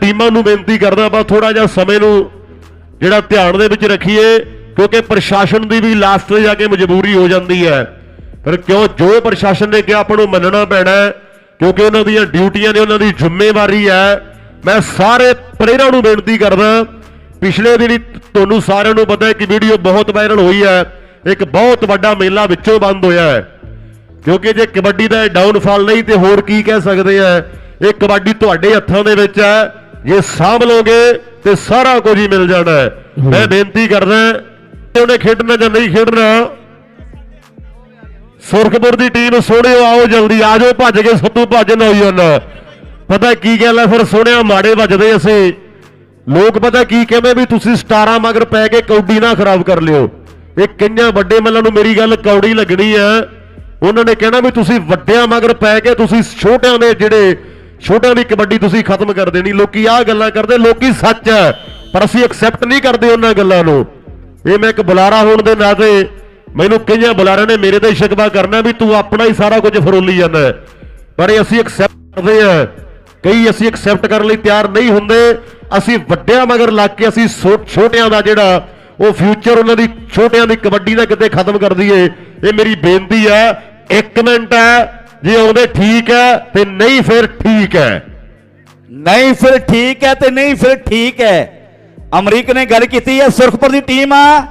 ਟੀਮਾਂ ਨੂੰ ਬੇਨਤੀ ਕਰਦਾ ਬਸ ਥੋੜਾ ਜਿਹਾ ਸਮੇਂ ਨੂੰ ਜਿਹੜਾ ਧਿਆਨ ਦੇ ਵਿੱਚ ਰੱਖੀਏ, ਕਿਉਂਕਿ ਪ੍ਰਸ਼ਾਸਨ ਦੀ ਵੀ ਲਾਸਟ ਤੇ ਜਾ ਕੇ ਮਜਬੂਰੀ ਹੋ ਜਾਂਦੀ ਹੈ। ਪਰ ਕਿਉਂ? ਜੋ ਪ੍ਰਸ਼ਾਸਨ ਨੇ ਕਿਹਾ, ਆਪਾਂ ਨੂੰ ਮੰਨਣਾ ਪੈਣਾ ਕਿਉਂਕਿ ਉਹਨਾਂ ਦੀਆਂ ਡਿਊਟੀਆਂ ਨੇ ਉਹਨਾਂ ਦੀ ਜ਼ਿੰਮੇਵਾਰੀ ਹੈ। ਮੈਂ ਸਾਰੇ ਪਲੇਅਰਾਂ ਨੂੰ ਬੇਨਤੀ ਕਰਦਾ, ਪਿਛਲੇ ਦਿਨੀ ਤੁਹਾਨੂੰ ਸਾਰਿਆਂ ਨੂੰ ਪਤਾ ਹੈ ਕਿ ਵੀਡੀਓ ਬਹੁਤ ਵਾਇਰਲ ਹੋਈ ਹੈ। ਇੱਕ ਬਹੁਤ ਵੱਡਾ ਮੇਲਾ ਵਿੱਚੋਂ ਬੰਦ ਹੋਇਆ ਹੈ। ਕਿਉਂਕਿ ਜੇ ਕਬੱਡੀ ਦਾ ਡਾਊਨਫਾਲ ਨਹੀਂ, ਤੇ ਹੋਰ ਕੀ ਕਹਿ ਸਕਦੇ ਆ ਇਹ ਕਬੱਡੀ ਤੁਹਾਡੇ ਹੱਥਾਂ ਦੇ ਵਿੱਚ ਹੈ। ਜੇ ਸਾਂਭ ਲਓਗੇ ਤੇ ਸਾਰਾ ਕੁਝ ਹੀ ਮਿਲ ਜਾਣਾ ਹੈ। ਮੈਂ ਬੇਨਤੀ ਕਰਦਾ ਕਿ ਉਹਨੇ ਖੇਡਣਾ ਜਾਂ ਨਹੀਂ ਖੇਡਣਾ ਸੁਰਖਪੁਰ ਦੀ ਟੀਮ ਸੋਹਣਿਓ ਆਓ ਜਲਦੀ ਆ ਜਾਓ ਭੱਜ ਕੇ ਸੱਤੂ ਭੱਜ ਨੌਜਵਾਨ ਪਤਾ ਕੀ ਗੱਲ ਹੈ ਫਿਰ ਸੋਹਣਿਆ ਮਾੜੇ ਵੱਜਦੇ ਅਸੀਂ। ਲੋਕ ਪਤਾ ਕੀ ਕਹਿੰਦੇ ਵੀ ਤੁਸੀਂ ਸਟਾਰਾਂ ਮਗਰ ਪੈ ਕੇ ਕੌਡੀ ਨਾ ਖਰਾਬ ਕਰ ਲਿਓ। ਇਹ ਕਈਆਂ ਵੱਡੇ ਮੱਲਾਂ ਨੂੰ ਮੇਰੀ ਗੱਲ ਕੌੜੀ ਲੱਗਣੀ ਆ ਉਹਨਾਂ ਨੇ ਕਹਿਣਾ ਵੀ ਤੁਸੀਂ ਵੱਡਿਆਂ ਮਗਰ ਪੈ ਕੇ ਤੁਸੀਂ ਛੋਟਿਆਂ ਦੇ ਜਿਹੜੇ ਛੋਟਿਆਂ ਦੀ ਕਬੱਡੀ ਤੁਸੀਂ ਖਤਮ ਕਰ ਦੇਣੀ। ਲੋਕੀ ਆਹ ਗੱਲਾਂ ਕਰਦੇ, ਲੋਕੀ ਸੱਚ ਹੈ, ਪਰ ਅਸੀਂ ਐਕਸੈਪਟ ਨਹੀਂ ਕਰਦੇ ਉਹਨਾਂ ਗੱਲਾਂ ਨੂੰ। ਇਹ ਮੈਂ ਇੱਕ ਬੁਲਾਰਾ ਹੋਣ ਦੇ ਨਾਤੇ ਮੈਨੂੰ ਕਈਆਂ ਬੁਲਾਰਿਆਂ ਨੇ ਮੇਰੇ ਤੇ ਸ਼ਿਕਵਾ ਕਰਨਾ ਵੀ ਤੂੰ ਆਪਣਾ ਹੀ ਸਾਰਾ ਕੁਝ ਫਰੋਲੀ ਜਾਂਦਾ ਪਰ ਇਹ ਅਸੀਂ ਐਕਸੈਪਟ ਕਰਦੇ ਆ ਕਈ ਅਸੀਂ ਐਕਸੈਪਟ ਕਰਨ ਲਈ ਤਿਆਰ ਨਹੀਂ ਹੁੰਦੇ। ਅਸੀਂ ਵੱਡਿਆਂ ਮਗਰ ਲੱਗ ਕੇ ਅਸੀਂ ਛੋ- ਛੋਟਿਆਂ ਦਾ ਜਿਹੜਾ ਉਹ ਫਿਊਚਰ ਉਹਨਾਂ ਦੀ ਛੋਟਿਆਂ ਦੀ ਕਬੱਡੀ ਦਾ ਕਿਤੇ ਖਤਮ ਕਰ ਦਈਏ, ਇਹ ਮੇਰੀ ਬੇਨਤੀ ਹੈ। ਇੱਕ ਮਿੰਟ ਹੈ। ਜੇ ਆਉਂਦੇ ਠੀਕ ਹੈ ਤੇ ਨਹੀਂ ਫਿਰ ਠੀਕ ਹੈ। ਨਹੀਂ ਫਿਰ ਠੀਕ ਹੈ ਤੇ ਨਹੀਂ ਫਿਰ ਠੀਕ ਹੈ। ਅਮਰੀਕ ਨੇ ਗੱਲ ਕੀਤੀ ਹੈ, ਸੁਰਖਪੁਰ ਦੀ ਟੀਮ ਆ।